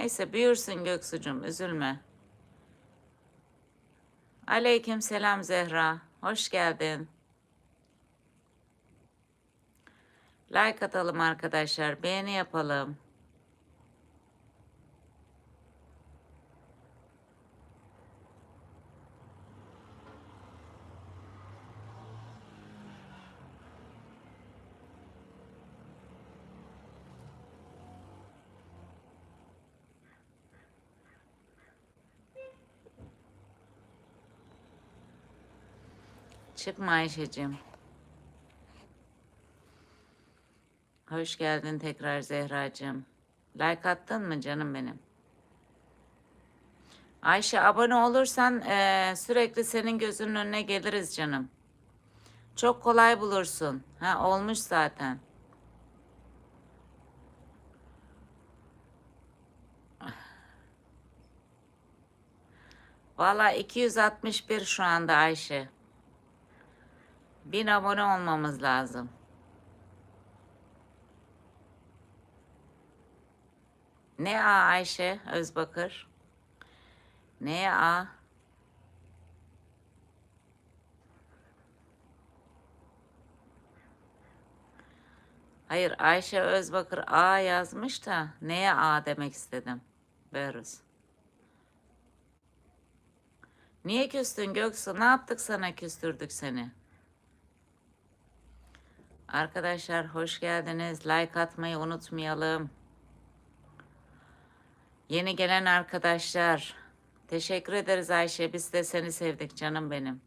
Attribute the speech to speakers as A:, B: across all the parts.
A: Neyse büyürsün Göksucum üzülme. Aleyküm selam Zehra. Hoş geldin. Like atalım arkadaşlar. Beğeni yapalım. Çıkma Ayşe'cim. Hoş geldin tekrar Zehracığım. Like attın mı canım benim? Ayşe abone olursan eee, sürekli senin gözünün önüne geliriz canım. Çok kolay bulursun. Ha olmuş zaten. Valla 261 şu anda Ayşe. 1000 abone olmamız lazım. Ne A Ayşe Özbakır? Ne A? Hayır Ayşe Özbakır A yazmış da neye A demek istedim. Beruz. Niye küstün Göksu? Ne yaptık sana küstürdük seni? Arkadaşlar hoş geldiniz. Like atmayı unutmayalım. Yeni gelen arkadaşlar. Teşekkür ederiz Ayşe. Biz de seni sevdik canım benim.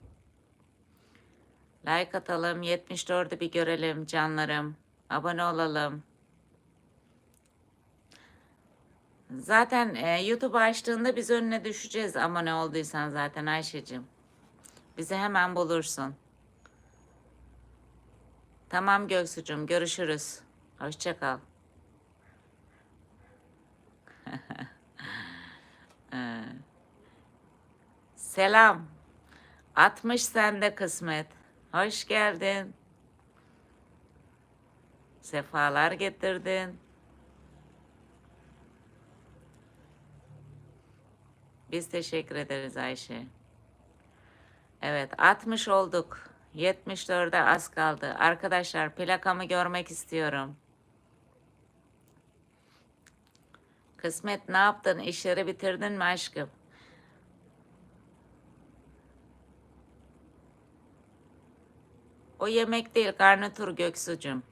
A: Like atalım. 74'ü bir görelim canlarım. Abone olalım. Zaten e, YouTube açtığında biz önüne düşeceğiz abone olduysan zaten Ayşe'cim. Bizi hemen bulursun. Tamam Göksu'cum görüşürüz. Hoşça kal. Ee, Selam. 60 sende kısmet. Hoş geldin. Sefalar getirdin. Biz teşekkür ederiz Ayşe. Evet 60 olduk. 74'e az kaldı. Arkadaşlar plakamı görmek istiyorum. Kısmet ne yaptın? İşleri bitirdin mi aşkım? O yemek değil, garnitür Göksu'cum.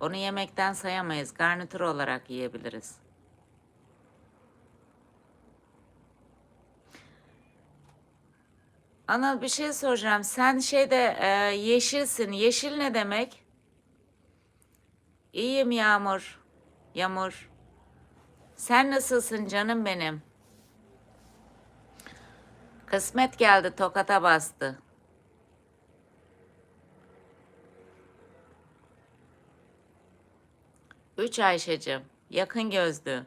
A: Onu yemekten sayamayız. Garnitür olarak yiyebiliriz. Anıl bir şey soracağım. Sen şeyde e, yeşilsin. Yeşil ne demek? İyiyim Yağmur. Yağmur. Sen nasılsın canım benim? Kısmet geldi tokata bastı. Üç Ayşe'cim. Yakın gözlü.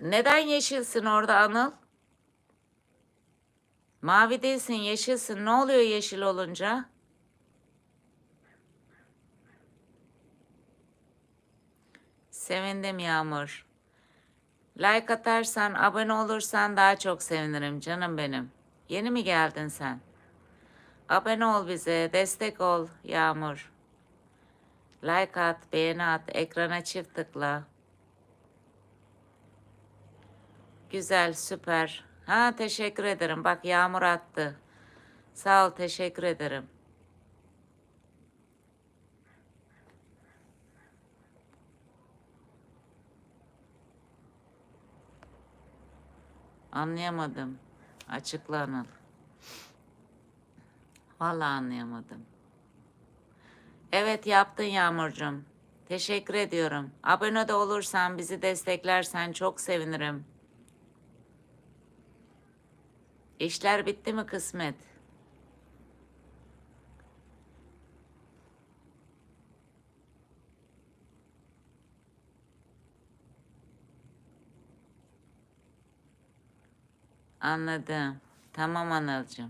A: Neden yeşilsin orada Anıl? Mavi değilsin, yeşilsin. Ne oluyor yeşil olunca? Sevindim Yağmur. Like atarsan, abone olursan daha çok sevinirim canım benim. Yeni mi geldin sen? Abone ol bize, destek ol Yağmur. Like at, beğeni at, ekrana çift tıkla. Güzel, süper. Ha teşekkür ederim. Bak Yağmur attı. Sağ ol, teşekkür ederim. Anlayamadım. Açıkla Anıl. Vallahi anlayamadım. Evet yaptın Yağmurcuğum. Teşekkür ediyorum. Abone de olursan, bizi desteklersen çok sevinirim. İşler bitti mi kısmet? Anladım. Tamam Anılcığım.